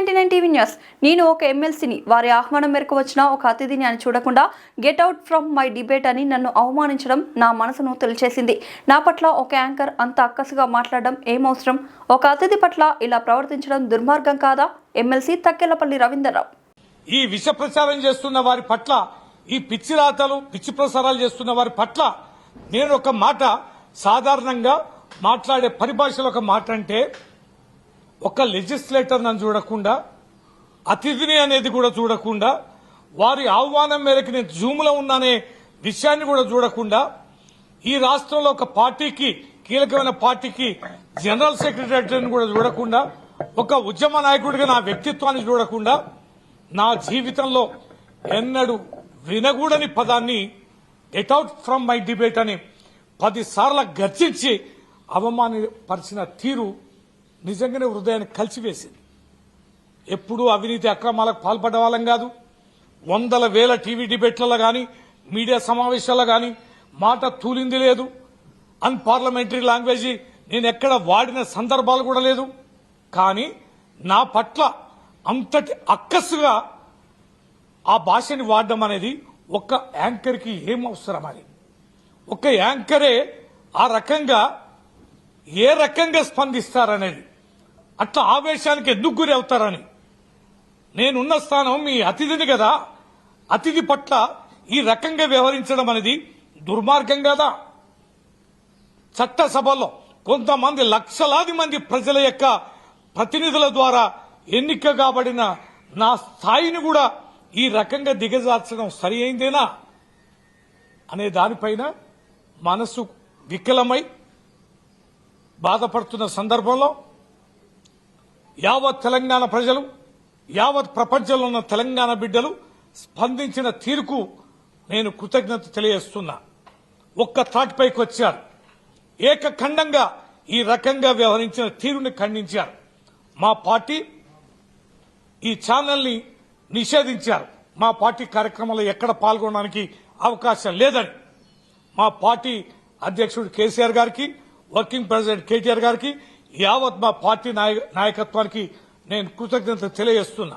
News. నేను ఒక ఎమ్మెల్సీని. వారి ఆహ్వానం మేరకు వచ్చిన ఒక అతిథిని అని చూడకుండా get out from my debate అని నన్ను అవమానించడం నా మనసును తెలిచేసింది నా పట్ల ఒక యాంకర్ అంత అక్కసుగా మాట్లాడడం ఏమవసరం? ఒక అతిథి పట్ల ఇలా ప్రవర్తించడం దుర్మార్గం కాదా? ఎమ్మెల్సీ తక్కెలపల్లి రవీందర్రావు. ఈ విష ప్రచారం చేస్తున్న వారి పట్ల ఈ పిచ్చి రాతలు పిచ్చి ప్రసారాలు చేస్తున్న వారి పట్ల నేను ఒక మాట సాధారణంగా మాట్లాడే పరిభాషలో ఒక మాట అంటే ఒక లెజిస్లేటర్ నన్ను చూడకుండా అతిథిని అనేది కూడా చూడకుండా వారి ఆహ్వానం మేరకు నేను జూమ్లో ఉన్నానే విషయాన్ని కూడా చూడకుండా ఈ రాష్ట్రంలో ఒక పార్టీకి కీలకమైన పార్టీకి జనరల్ సెక్రటరీని కూడా చూడకుండా ఒక ఉద్యమ నాయకుడిగా నా వ్యక్తిత్వాన్ని చూడకుండా నా జీవితంలో ఎన్నడూ వినగూడని పదాన్ని get out from my debate అని పదిసార్లు గర్జించి అవమానపరిచిన తీరు నిజంగానే హృదయాన్ని కలిసివేసింది. ఎప్పుడూ అవినీతి అక్రమాలకు పాల్పడ్డ వాళ్ళం కాదు. వందల వేల టీవీ డిబేట్లలో కానీ మీడియా సమావేశాల్లో కానీ మాట తూలింది లేదు. అన్పార్లమెంటరీ లాంగ్వేజ్ నేను ఎక్కడ వాడిన సందర్భాలు కూడా లేదు. కానీ నా పట్ల అంతటి అక్కసుగా ఆ భాషని వాడడం అనేది ఒక్క యాంకర్కి ఏం అవసరం అని ఒక యాంకరే ఆ రకంగా ఏ రకంగా స్పందిస్తారనేది? అట్లా ఆవేశానికి ఎందుకు గురి అవుతారని నేనున్న స్థానం మీ అతిథిని కదా. అతిథి పట్ల ఈ రకంగా వ్యవహరించడం అనేది దుర్మార్గం కదా? చట్టసభలో కొంతమంది లక్షలాది మంది ప్రజల యొక్క ప్రతినిధుల ద్వారా ఎన్నిక కాబడిన నా స్థాయిని కూడా ఈ రకంగా దిగజార్చడం సరి అయిందేనా? అనే దానిపైన మనసు వికలమై బాధపడుతున్న సందర్భంలో యావత్ తెలంగాణ ప్రజలు యావత్ ప్రపంచంలో ఉన్న తెలంగాణ బిడ్డలు స్పందించిన తీరుకు నేను కృతజ్ఞత తెలియజేస్తున్నా. ఒక్క తాటిపైకి వచ్చారు. ఏకఖండంగా ఈ రకంగా వ్యవహరించిన తీరుని ఖండించారు. మా పార్టీ ఈ ఛానల్ని నిషేధించారు. మా పార్టీ కార్యక్రమంలో ఎక్కడ పాల్గొనడానికి అవకాశం లేదని. మా పార్టీ అధ్యక్షుడు కేసీఆర్ గారికి వర్కింగ్ ప్రెసిడెంట్ కేటీఆర్ గారికి యావత్ మా పార్టీ నాయ- నాయకత్వానికి నేను కృతజ్ఞత తెలియజేస్తున్నా.